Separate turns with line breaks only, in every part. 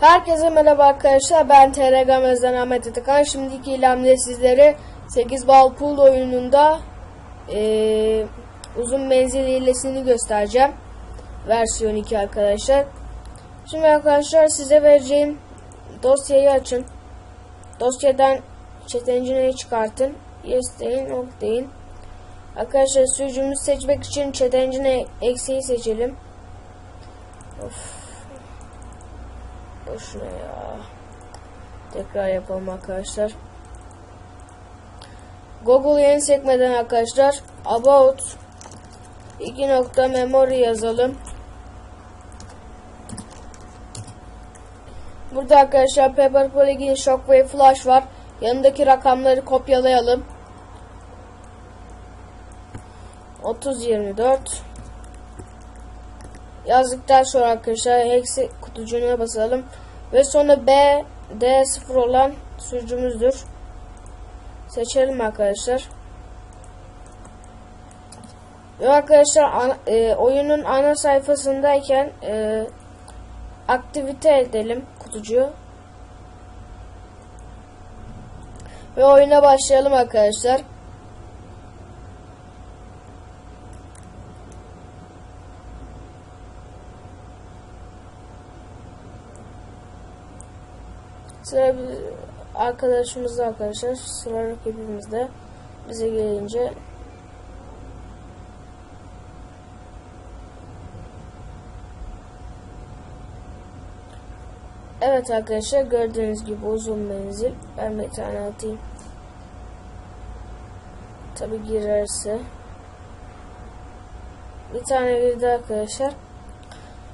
Herkese merhaba arkadaşlar. Ben TR Gamez'den Ahmet Atakan. Şimdiki ilamda sizlere 8 bal pool oyununda eee, uzun menzil hilesini göstereceğim. Versiyon 2 arkadaşlar. Şimdi arkadaşlar size vereceğim dosyayı açın. Dosyadan engine'i çıkartın. Yes deyin, ok deyin. Arkadaşlar sürücümüzü seçmek için chat engine eksiği seçelim. Of. Boşuna ya. Tekrar yapalım arkadaşlar. Google yeni sekmeden arkadaşlar about 2 nokta memory yazalım. Burada arkadaşlar Paper Polygon Shockwave Flash var. Yanındaki rakamları kopyalayalım. 3024 yazdıktan sonra arkadaşlar hexe kutucuğuna basalım ve sonra B D0 olan sürücümüzdür. Seçelim arkadaşlar. Ve arkadaşlar ana- e, oyunun ana sayfasındayken e, aktivite edelim kutucuğu. Ve oyuna başlayalım arkadaşlar. Sıra arkadaşımızda arkadaşlar. Sıra rakibimizde. Bize gelince Evet arkadaşlar gördüğünüz gibi uzun menzil. Ben bir tane atayım. Tabi girerse. Bir tane girdi arkadaşlar.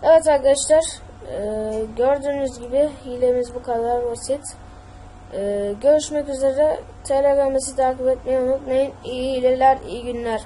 Evet arkadaşlar e, gördüğünüz gibi hilemiz bu kadar basit. E, görüşmek üzere. Telegram'ı takip etmeyi unutmayın. İyi hileler, iyi günler.